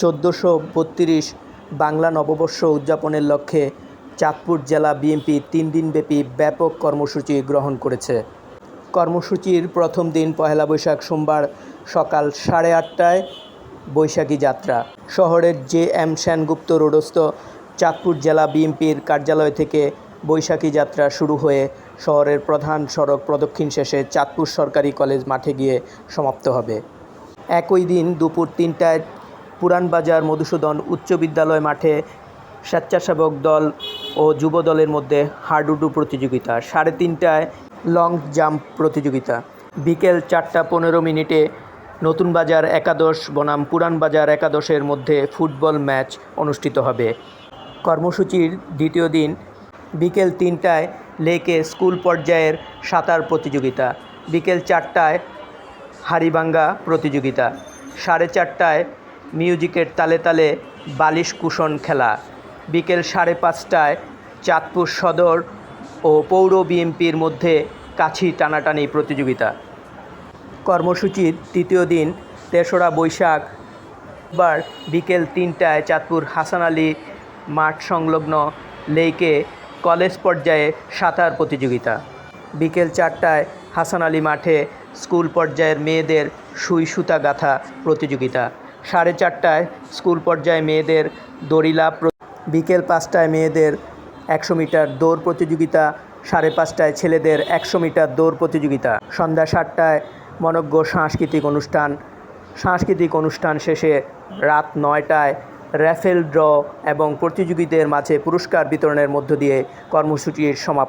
চোদ্দোশো বত্রিশ বাংলা নববর্ষ উদযাপনের লক্ষ্যে চাঁদপুর জেলা বিএনপি তিন দিনব্যাপী ব্যাপক কর্মসূচি গ্রহণ করেছে। কর্মসূচির প্রথম দিন পহেলা বৈশাখ সোমবার সকাল সাড়ে আটটায় বৈশাখী যাত্রা। শহরের জে এম সেনগুপ্ত রোডস্থ চাঁদপুর জেলা বিএনপির কার্যালয় থেকে বৈশাখী যাত্রা শুরু হয়ে শহরের প্রধান সড়ক প্রদক্ষিণ শেষে চাঁদপুর সরকারি কলেজ মাঠে গিয়ে সমাপ্ত হবে। একই দিন দুপুর তিনটায় পুরানবাজার মধুসূদন উচ্চ বিদ্যালয় মাঠে স্বেচ্ছাসেবক দল ও যুব দলের মধ্যে হাডুডু প্রতিযোগিতা। সাড়ে তিনটায় লং জাম্প প্রতিযোগিতা। বিকেল চারটা পনেরো মিনিটে নতুন বাজার একাদশ বনাম পুরান বাজার একাদশের মধ্যে ফুটবল ম্যাচ অনুষ্ঠিত হবে। কর্মসূচির দ্বিতীয় দিন বিকেল তিনটায় লেকে স্কুল পর্যায়ের সাঁতার প্রতিযোগিতা। বিকেল চারটায় হাড়িভাঙ্গা প্রতিযোগিতা। সাড়ে চারটায় মিউজিকের তালে তালে বালিশ কুশন খেলা। বিকেল সাড়ে পাঁচটায় চাঁদপুর সদর ও পৌর বিএমপির মধ্যে কাছি টানাটানি প্রতিযোগিতা। কর্মসূচির তৃতীয় দিন তেসরা বৈশাখ বার বিকেল তিনটায় চাঁদপুর হাসান আলী মাঠ সংলগ্ন লেকে কলেজ পর্যায়ে সাঁতার প্রতিযোগিতা। বিকেল চারটায় হাসান আলী মাঠে স্কুল পর্যায়ের মেয়েদের সুই সুতা গাঁথা প্রতিযোগিতা। সাড়ে চারটায় স্কুল পর্যায়ে মেয়েদের দড়িলা প্র- বিকেল পাঁচটায় মেয়েদের একশো মিটার দৌড় প্রতিযোগিতা, সাড়ে পাঁচটায় ছেলেদের একশো মিটার দৌড় প্রতিযোগিতা, সন্ধ্যা সাতটায় মনজ্ঞ সাংস্কৃতিক অনুষ্ঠান। সাংস্কৃতিক অনুষ্ঠান শেষে রাত নয়টায় র্যাফেল ড্র এবং প্রতিযোগীদের মাঝে পুরস্কার বিতরণের মধ্য দিয়ে কর্মসূচির সমাপ্তি।